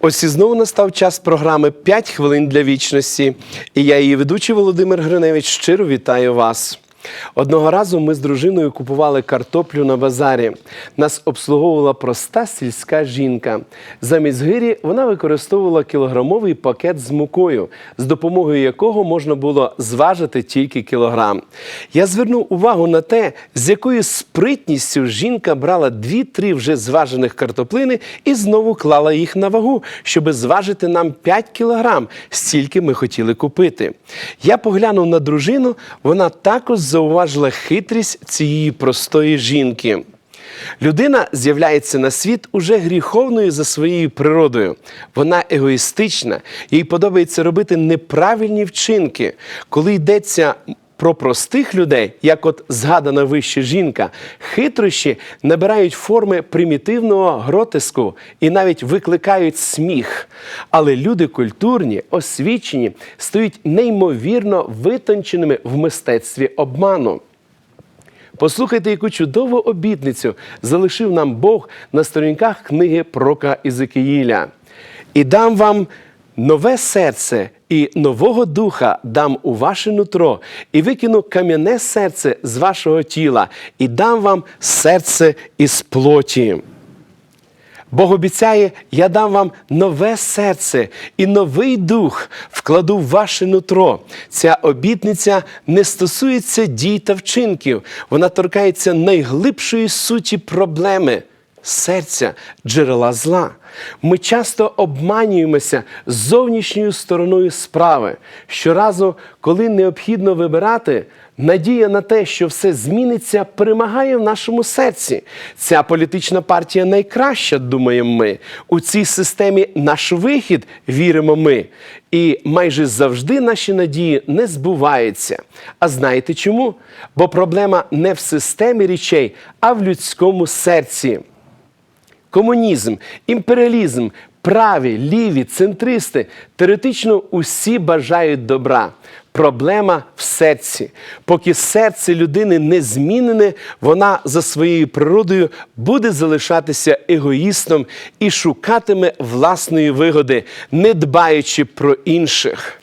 Ось і знову настав час програми «5 хвилин для вічності. І я, її ведучий Володимир Гриневич, щиро вітаю вас. Одного разу ми з дружиною купували картоплю на базарі. Нас обслуговувала проста сільська жінка. Замість гирі вона використовувала кілограмовий пакет з мукою, з допомогою якого можна було зважити тільки кілограм. Я звернув увагу на те, з якою спритністю жінка брала дві-три вже зважених картоплини і знову клала їх на вагу, щоби зважити нам 5 кілограм, стільки ми хотіли купити. Я поглянув на дружину, вона також зауважила хитрість цієї простої жінки. Людина з'являється на світ уже гріховною за своєю природою. Вона егоїстична, їй подобається робити неправильні вчинки. Коли йдеться про простих людей, як от згадана вище жінка, хитрощі набирають форми примітивного гротиску і навіть викликають сміх. Але люди культурні, освічені, стають неймовірно витонченими в мистецтві обману. Послухайте, яку чудову обітницю залишив нам Бог на сторінках книги Прока Ізекиїля. І дам вам нове серце і нового духа дам у ваше нутро, і викину кам'яне серце з вашого тіла, і дам вам серце із плоті. Бог обіцяє, я дам вам нове серце і новий дух вкладу в ваше нутро. Ця обітниця не стосується дій та вчинків, вона торкається найглибшої суті проблеми серця, джерела зла. Ми часто обманюємося зовнішньою стороною справи. Щоразу, коли необхідно вибирати, надія на те, що все зміниться, перемагає в нашому серці. Ця політична партія найкраща, думаємо ми. У цій системі наш вихід віримо ми. І майже завжди наші надії не збуваються. А знаєте чому? Бо проблема не в системі речей, а в людському серці комунізм, імперіалізм, праві, ліві, центристи теоретично усі бажають добра. Проблема в серці. Поки серце людини не змінене, вона за своєю природою буде залишатися егоїстом і шукатиме власної вигоди, не дбаючи про інших.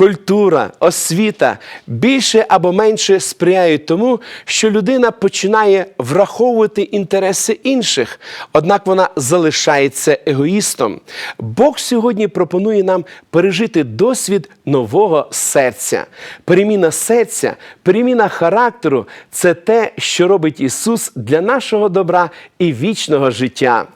Культура, освіта більше або менше сприяють тому, що людина починає враховувати інтереси інших, однак вона залишається егоїстом. Бог сьогодні пропонує нам пережити досвід нового серця. Переміна серця, переміна характеру це те, що робить Ісус для нашого добра і вічного життя.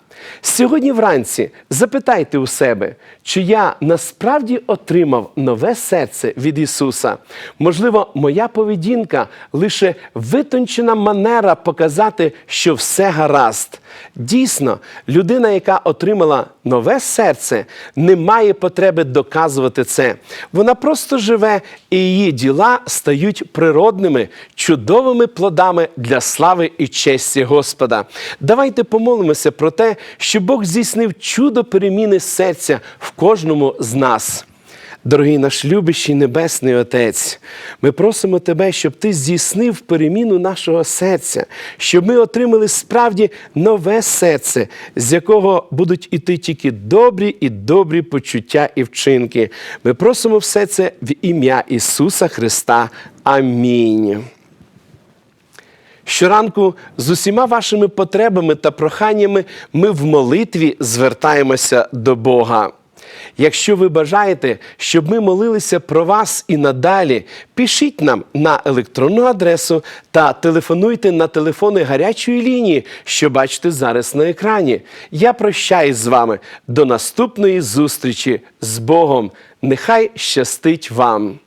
Сьогодні вранці запитайте у себе, чи я насправді отримав нове серце від Ісуса. Можливо, моя поведінка лише витончена манера показати, що все гаразд. Дійсно, людина, яка отримала нове серце, не має потреби доказувати це. Вона просто живе, і її діла стають природними, чудовими плодами для слави і честі Господа. Давайте помолимося про те, що Бог здійснив чудо переміни серця в кожному з нас. Дорогий наш любящий Небесний Отець, ми просимо Тебе, щоб Ти здійснив переміну нашого серця, щоб ми отримали справді нове серце, з якого будуть іти тільки добрі і добрі почуття і вчинки. Ми просимо все це в ім'я Ісуса Христа. Амінь. Щоранку з усіма вашими потребами та проханнями ми в молитві звертаємося до Бога. Якщо ви бажаєте, щоб ми молилися про вас і надалі, пишіть нам на електронну адресу та телефонуйте на телефони гарячої лінії, що бачите зараз на екрані. Я прощаюсь з вами до наступної зустрічі з Богом. Нехай щастить вам!